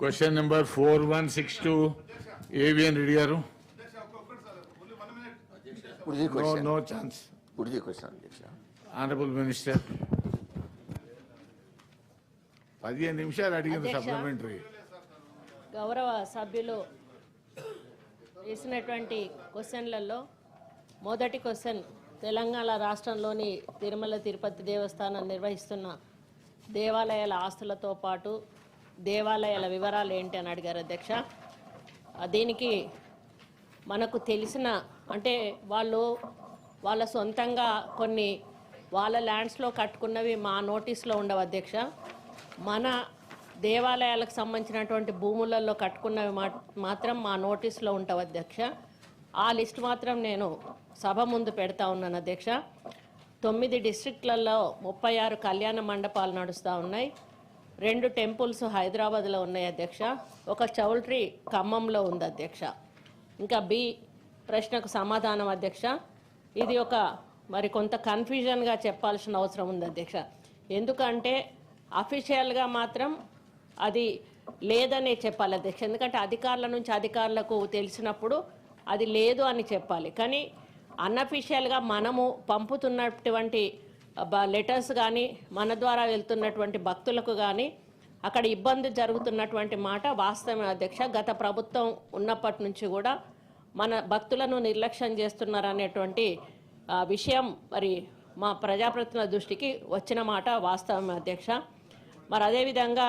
Question number four one six two AVN Reddy గారు. No chance ఉడిది question అధ్యక్ష honourable minister పదిహేను నిమిషాలు అడిగింది. సప్లిమెంటరీ గౌరవ సభ్యులు వేసినటువంటి క్వశ్చన్లలో మొదటి క్వశ్చన్ తెలంగాణ రాష్ట్రంలోని తిరుమల తిరుపతి దేవస్థానం నిర్వహిస్తున్న దేవాలయాల ఆస్తులతో పాటు దేవాలయాల వివరాలు ఏంటి అని అడిగారు అధ్యక్ష. దీనికి మనకు తెలిసిన అంటే వాళ్ళు వాళ్ళ సొంతంగా కొన్ని వాళ్ళ ల్యాండ్స్లో కట్టుకున్నవి మా నోటీస్లో ఉండవు అధ్యక్ష. మన దేవాలయాలకు సంబంధించినటువంటి భూములలో కట్టుకున్నవి మా- మాత్రం మా నోటీస్లో ఉంటావు అధ్యక్ష. ఆ లిస్ట్ మాత్రం నేను సభ ముందు పెడతా ఉన్నాను అధ్యక్ష. తొమ్మిది డిస్ట్రిక్ట్లలో ముప్పై ఆరు కళ్యాణ మండపాలు నడుస్తూ ఉన్నాయి. రెండు టెంపుల్స్ హైదరాబాద్లో ఉన్నాయి అధ్యక్ష. ఒక చౌల్ట్రీ ఖమ్మంలో ఉంది అధ్యక్ష. ఇంకా బి ప్రశ్నకు సమాధానం అధ్యక్ష. ఇది ఒక మరి కొంత కన్ఫ్యూజన్గా చెప్పాల్సిన అవసరం ఉంది అధ్యక్ష. ఎందుకంటే అఫీషియల్గా మాత్రం అది లేదనే చెప్పాలి అధ్యక్ష. ఎందుకంటే అధికారుల నుంచి అధికారులకు తెలిసినప్పుడు అది లేదు అని చెప్పాలి. కానీ అన్అఫీషియల్గా మనము పంపుతున్నటువంటి లెటర్స్ కానీ మన ద్వారా వెళ్తున్నటువంటి భక్తులకు కానీ అక్కడ ఇబ్బంది జరుగుతున్నటువంటి మాట వాస్తవమే అధ్యక్ష. గత ప్రభుత్వం ఉన్నప్పటి నుంచి కూడా మన భక్తులను నిర్లక్ష్యం చేస్తున్నారనేటువంటి విషయం మరి మా ప్రజాప్రతినిధుల దృష్టికి వచ్చిన మాట వాస్తవమే అధ్యక్ష. మరి అదేవిధంగా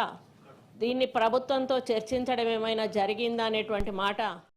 దీన్ని ప్రభుత్వంతో చర్చించడం ఏమైనా జరిగిందా అనేటువంటి మాట